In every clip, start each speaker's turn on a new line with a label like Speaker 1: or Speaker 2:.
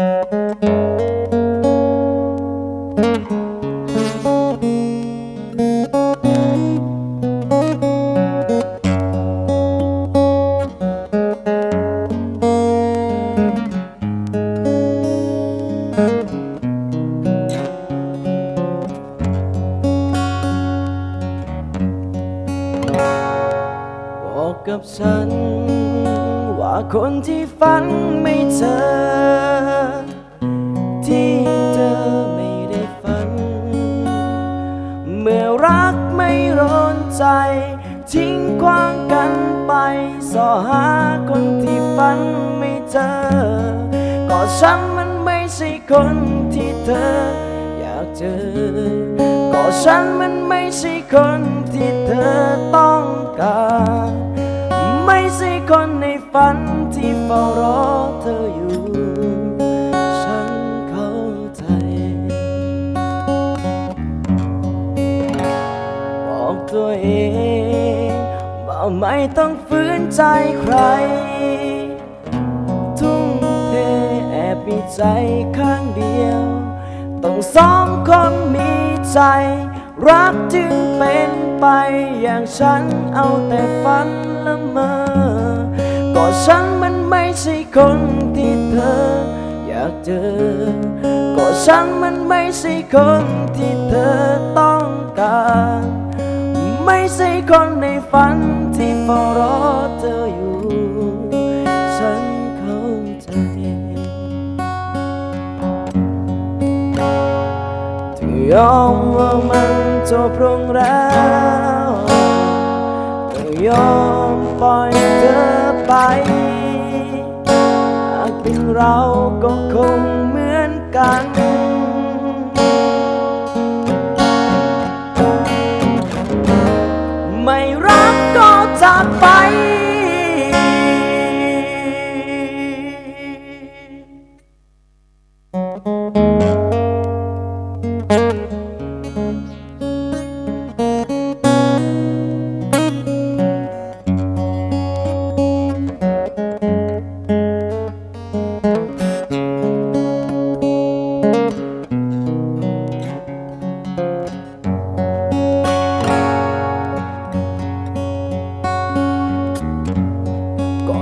Speaker 1: บอกกับฉัน ว่าคนที่ฝันไม่เจอ ใจ ทิ้งกว้างกันไปสอหาคนที่ฝันไม่เจอ ก็ฉันมันไม่ใช่คนที่เธออยากเจอ ก็ฉันมันไม่ใช่คนที่เธอต้องการ ไม่ใช่คนในฝันที่เฝ้ารอเธออยู่ ไม่ต้องฝืนใจใคร ทุ่มเทแอบมีใจข้างเดียว ต้องสองคนมีใจ รักจึงเป็นไปอย่างฉันเอาแต่ฝันละเมอ ก็ฉันมันไม่ใช่คนที่เธออยากเจอ ก็ฉันมันไม่ใช่คนที่เธอต้องการ ไม่ใช่คนในฝันที่เฝ้ารอเธออยู่ ฉันเข้าใจที่ยอมว่ามันจบลงแล้วก็ยอมปล่อยเธอไป หากเป็นเราก็คงเหมือนกัน จากไป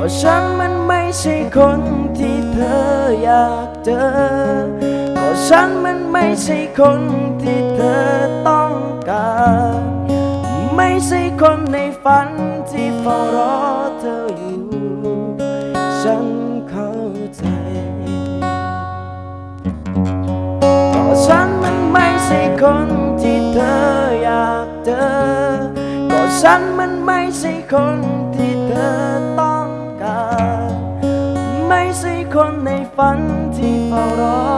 Speaker 1: ก็ฉันมันไม่ใช่คนที่เธออยากเจอก็ฉันมันไม่ใช่คนที่เธอต้องการ ไม่ใช่คนในฝันที่เฝ้ารอเธออยู่ ฉันเข้าใจก็ฉันมันไม่ใช่คนที่เธออยากเจอก็ฉันมันไม่ใช่คนที่เธอ คนในฝันที่เฝ้ารอ